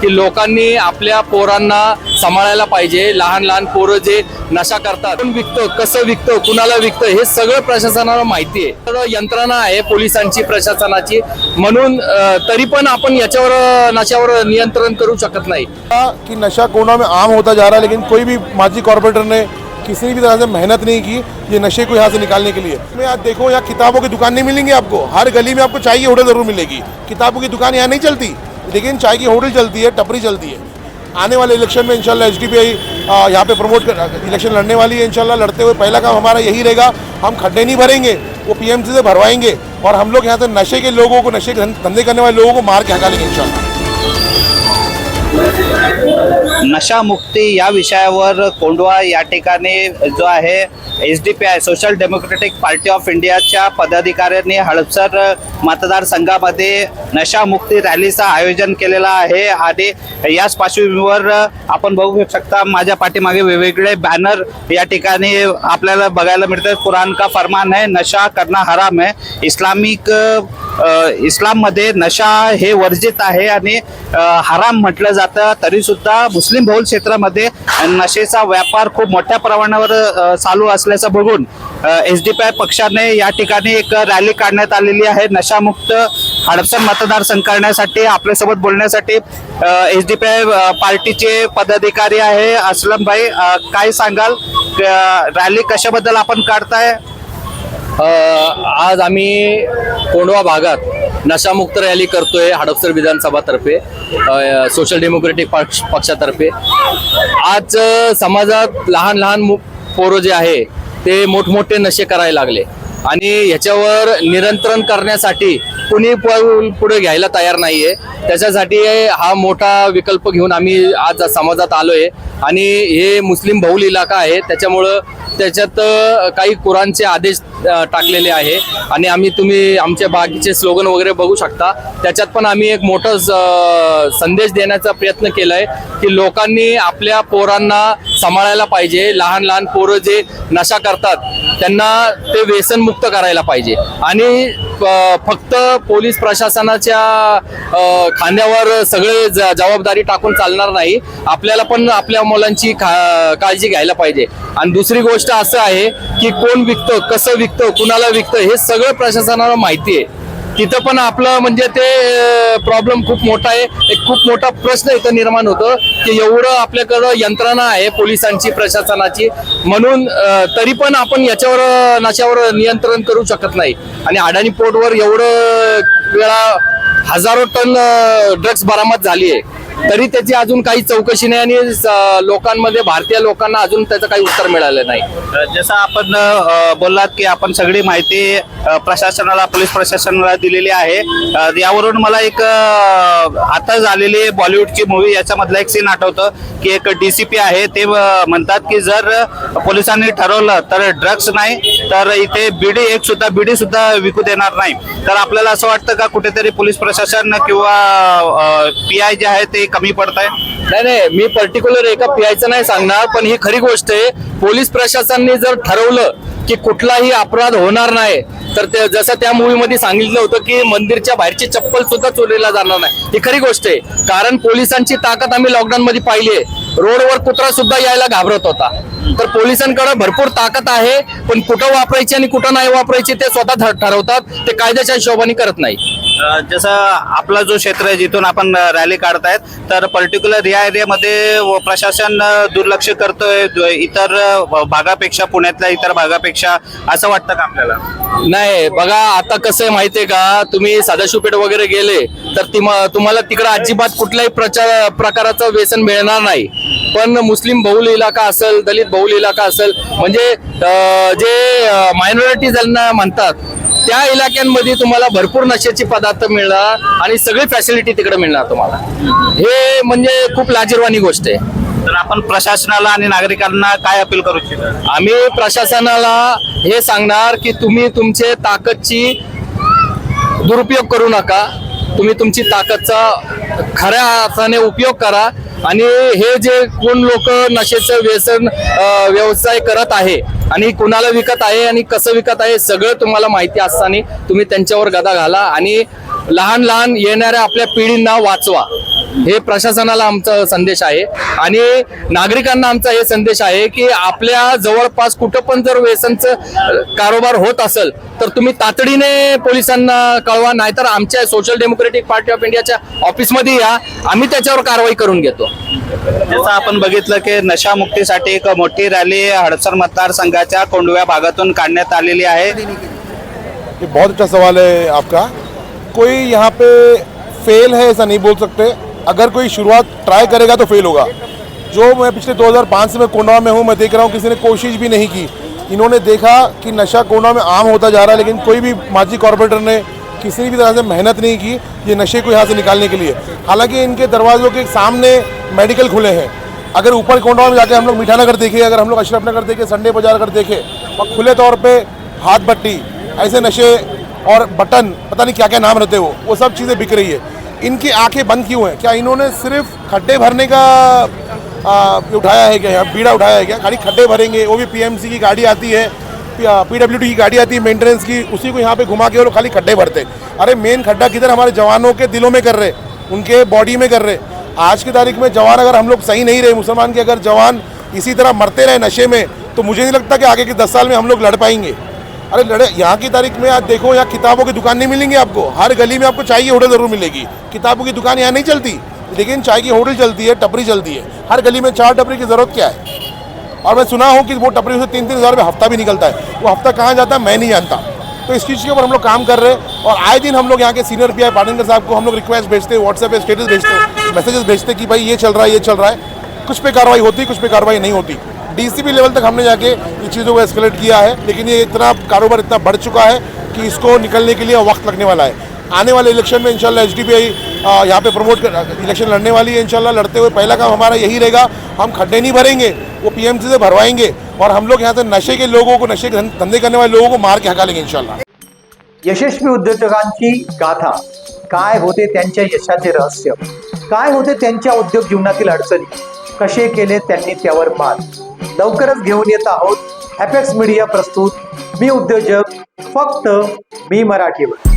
की लोकांनी आपल्या पोरांना सांभाळायला पाहिजे. लहान लहान पोरं जे नशा करतात. कोण विकतं कसं विकतं कुणाला विकतं हे सगळं प्रशासनाला माहिती आहे. तर यंत्रणा आहे पोलिसांची प्रशासनाची. म्हणून तरी पण आपण याच्यावर नशावर नियंत्रण करू शकत नाही. कि नशा कोणा में आम होता जा रहा है लेकिन कोई भी माजी कॉर्पोरेटर ने किसी भी तरह से मेहनत नहीं की ये नशे को यहाँ से निकालने के लिए। मैं आज देखो यहाँ किताबों की दुकान नहीं मिलेंगी आपको। हर गली में आपको चाहिए होटल जरूर मिलेगी। किताबों की दुकान यहाँ नहीं चलती। लेकिन चाय की होटल चलती है, टपरी चलती है। आने वाले इलेक्शन में इंशाल्लाह एच डी पी आई यहाँ पर प्रमोट कर इलेक्शन लड़ने वाली है, इंशाल्लाह लड़ते हुए पहला काम हमारा यही रहेगा, हम खड्डे नहीं भरेंगे, वो पीएमसी से भरवाएँगे और हम लोग यहाँ से नशे के लोगों को, नशे के धंधे करने वाले लोगों को मार के हटा लेंगे इंशाल्लाह। नशामुक्ती या विषयावर कोंडवा या ठिकाणी जो आहे S D P I social democratic party of इंडियाच्या पदाधिकाऱ्यांनी हडपसर मतदारसंघामध्ये नशामुक्ती रॅलीचं आयोजन केलेलं आहे आणि याच पार्श्वभूमीवर आपण बघू शकता माझ्या पाठीमागे वेगवेगळे बॅनर या ठिकाणी आपल्याला बघायला मिळतात. कुरान का फरमान है नशा करना हराम है. इस्लामिक इस्लाममध्ये नशा हे वर्जित आहे आणि हराम म्हटलं जातं तरी सुद्धा मुस्लिम बहुल क्षेत्रामध्ये नशेचा व्यापार खूप मोठ्या प्रमाणावर चालू असल्याचं बघून एस डी पी आय पक्षाने या ठिकाणी एक रॅली काढण्यात आलेली आहे. नशामुक्त हडपसर मतदारसंघ करण्यासाठी आपल्यासोबत बोलण्यासाठी एस डी पी आय पार्टीचे पदाधिकारी आहे असलम भाई काय सांगाल? रॅली कशाबद्दल आपण काढताय? आज आम्ही कोंडवा भागात नशामुक्त रॅली करतोय हडपसर विधानसभातर्फे सोशल डेमोक्रेटिक पक्ष पक्षातर्फे. आज समाजात लहान लहान मु- पोरं जे आहे ते मोठमोठे नशे करायला लागले. आणि ह्याच्यावर नियंत्रण करण्यासाठी कुणी पाऊल पुढे घ्यायला तयार नाहीये. त्याच्यासाठी हा मोठा विकल्प घेऊन आम्ही आज समाजात आलोय. आणि हे मुस्लिम बहुल इलाका आहे त्याच्यामुळं त्याच्यात काही कुरांचे आदेश टाकलेले आहे. आणि आम्ही तुम्ही आमच्या बाकीचे स्लोगन वगैरे बघू शकता. त्याच्यात पण आम्ही एक मोठं संदेश देण्याचा प्रयत्न केलाय की लोकांनी आपल्या पोरांना सांभाळायला पाहिजे. लहान लहान पोरं जे नशा करतात त्यांना ते व्यसनमुक्त करायला पाहिजे. आणि फक्त पोलीस प्रशासनाच्या खांद्यावर सगळे ज- जबाबदारी टाकून चालणार नाही. आपल्याला पण आपल्या मुलांची खा- काळजी घ्यायला पाहिजे. आणि दुसरी गोष्ट असं आहे की कोण विकतं कसं विकतं कुणाला विकतं हे सगळं प्रशासनाला माहिती आहे. तिथं पण आपलं म्हणजे ते प्रॉब्लेम खूप मोठा आहे. एक खूप मोठा प्रश्न इथं निर्माण होतो की एवढं आपल्याकडं यंत्रणा आहे पोलिसांची प्रशासनाची. म्हणून तरी पण आपण याच्यावर अ, नशावर नियंत्रण करू शकत नाही. आणि अडाणी पोर्टवर एवढं वेळा हजारो टन ड्रग्ज बरामद झाली आहे. तरी त्याची अजून काही चौकशी नाही आणि स- लोकांमध्ये भारतीय लोकांना अजून त्याचं काही उत्तर मिळालं नाही. जसं आपण बोललात की आपण सगळी माहिती प्रशासनाला पोलीस प्रशासनाला दिलेली आहे. यावरून मला एक आता झालेली बॉलिवूडची मूवी याच्यामधला एक सीन आठवतं की एक डीसीपी आहे ते म्हणतात की जर पोलिसांनी ठरवलं तर ड्रग्स नाही तर इथे बिडी एक सुद्धा बिडी सुद्धा विकू देणार नाही. तर आपल्याला असं वाटतं का कुठेतरी पोलीस प्रशासन किंवा पी आय जे आहे ते कमी पडत आहे नाही नाही मी पर्टिक्युलर एका पियायचं नाही सांगणार पण ही खरी गोष्ट आहे पोलीस प्रशासनाने जर ठरवलं की कुठलाही अपराध होणार नाही तर ते जसं त्या मूवीमध्ये सांगितलं होतं की मंदिरच्या बाहेरची चप्पल सुद्धा चोरीला जाणार नाही. ही खरी गोष्ट आहे. कारण पोलिसांची ताकद आम्ही लॉकडाऊन मध्ये पाहिली आहे. रोडवर कुत्रा सुद्धा यायला घाबरत होता. तर पोलिसांकडे भरपूर ताकद आहे पण कुठं वापरायची आणि कुठं नाही वापरायची ते स्वतः ठरवतात. ते कायद्याच्या हिशोबाने करत नाही जसं आपला जो क्षेत्र आहे जिथून आपण रॅली काढतायत तर पर्टिक्युलर या एरियामध्ये व प्रशासन दुर्लक्ष करतोय इतर भागापेक्षा पुण्यातल्या इतर भागापेक्षा असं वाटतं का आपल्याला? नाही बघा आता कसं आहे माहितीये का? तुम्ही सदाशिवपेठ वगैरे गेले तर तुम्हाला तिकडे अजिबात कुठल्याही प्रचार प्रकाराचं व्यसन मिळणार नाही. पण मुस्लिम बहुल इलाका असेल दलित बहुल इलाका असेल म्हणजे जे मायनॉरिटी ज्यांना म्हणतात त्या इलाक्यांमध्ये तुम्हाला भरपूर नशेचे पदार्थ मिळणार आणि सगळी फॅसिलिटी तिकडे मिळणार तुम्हाला. हे म्हणजे खूप लाजीरवाणी गोष्ट आहे. तर आपण प्रशासनाला आणि नागरिकांना काय अपील करू इच्छिता? आम्ही प्रशासनाला हे सांगणार की तुम्ही तुमचे ताकदची दुरुपयोग करू नका. तुम्ही तुमची ताकदचा खऱ्या अर्थाने उपयोग करा. आणि हे जे कोण लोक नशेचं व्यसन व्यवसाय करत आहे आणि कुणाला विकत आहे आणि कसं विकत आहे सगळं तुम्हाला माहिती असताना तुम्ही त्यांच्यावर गदा घाला आणि लहान लहान येणाऱ्या आपल्या पिढींना वाचवा. हे प्रशासनाला आमचा संदेश आहे. आणि नागरिकांना आमचा हे संदेश आहे की आपल्या जवळपास कुठं पण जर व्यसनचं कारोबार होत असेल तर तुम्ही तातडीने पोलिसांना कळवा नाहीतर आमच्या सोशल डेमोक्रेटिक पार्टी ऑफ इंडियाच्या ऑफिसमध्ये या. आम्ही त्याच्यावर कारवाई करून घेतो. जसं आपण बघितलं की नशामुक्तीसाठी एक मोठी रॅली हडसर मतदारसंघाच्या कोंडव्या भागातून काढण्यात आलेली आहे. बहुत अच्छा सवाल है आपका। कोई यहाँ पे फेल है ऐसा नहीं बोल सकते। अगर कोई शुरुआत ट्राई करेगा तो फेल होगा। जो मैं पिछले 2005 से मैं कोंडवा में हूँ, मैं देख रहा हूँ किसी ने कोशिश भी नहीं की। इन्होंने देखा कि नशा कोंडवा में आम होता जा रहा है, लेकिन कोई भी माजी कॉरपोरेटर ने किसी भी तरह से मेहनत नहीं की ये नशे को यहाँ से निकालने के लिए। हालाँकि इनके दरवाजों के सामने मेडिकल खुले हैं। अगर ऊपर कोंडवा में जाके हम लोग मीठा नगर देखें, अगर हम लोग अशरफ नगर देखें संडे बाज़ार अगर देखें और खुले तौर पर हाथ भट्टी ऐसे नशे और बटन पता नहीं क्या क्या नाम रहते वो वो सब चीज़ें बिक रही है। इनकी आँखें बंद क्यों हैं? क्या इन्होंने सिर्फ़ खड्डे भरने का आ, उठाया है क्या? बीड़ा उठाया है क्या? खाली खड्डे भरेंगे वो भी पीएमसी की गाड़ी आती है पीडब्ल्यूडी की गाड़ी आती है मेंटेनेंस की उसी को यहाँ पे घुमा के वो लोग खाली खड्डे भरते अरे मेन खड्डा किधर हमारे जवानों के दिलों में कर रहे उनके बॉडी में कर रहे आज की तारीख में जवान अगर हम लोग सही नहीं रहे मुसलमान के अगर जवान इसी तरह मरते रहे नशे में तो मुझे नहीं लगता कि आगे के दस साल में हम लोग लड़ पाएँगे। अरे लड़े, यहाँ की तारीख में आज देखो, यहाँ किताबों की दुकान नहीं मिलेंगी आपको। हर गली में आपको चाय की होटल ज़रूर मिलेगी। किताबों की दुकान यहाँ नहीं चलती। लेकिन चाय की होटल चलती है, टपरी चलती है। हर गली में चार टपरी की ज़रूरत क्या है? और मैं सुना हूँ कि वो टपरी से तीन तीन हज़ार रुपये हफ़्ता भी निकलता है। वो हफ़्ता कहाँ जाता है, मैं नहीं जानता। तो इस चीज़ के ऊपर हम लोग काम कर रहे हैं और आए दिन हम लोग यहाँ के senior P I Patankar sahab को हम लोग रिक्वेस्ट भेजते हैं व्हाट्सएप पे स्टेटस भेजते हैं मैसेजेस भेजते कि भाई ये चल रहा है, ये चल रहा है। कुछ पे कार्रवाई होती, कुछ पे कार्रवाई नहीं होती। डीसीपी लेवल तक हमने जाके ये चीज़ों को एस्केलेट किया है, लेकिन ये इतना कारोबार इतना बढ़ चुका है कि इसको निकलने के लिए वक्त लगने वाला है। आने वाले इलेक्शन में इंशाल्लाह एच डी पी आई यहाँ पे प्रमोट कर इलेक्शन लड़ने वाली है, इंशाल्लाह लड़ते हुए पहला काम हमारा यही रहेगा, हम खड्डे नहीं भरेंगे, वो पीएमसी से भरवाएँगे और हम लोग यहाँ से नशे के लोगों को, नशे के धंधे करने वाले लोगों को मार के हका लेंगे इंशाल्लाह। यशस्वी उद्योजकांची गाथा, काय होते त्यांच्या यशाचे रहस्य? काय होते त्यांच्या उद्योग जीवनातील अडचणी? कसे केले त्यांनी त्यावर मात? लवकरच घेऊन येत आहोत हॅपेक्स मीडिया प्रस्तुत. मी उद्योजक फक्त मी मराठीवर.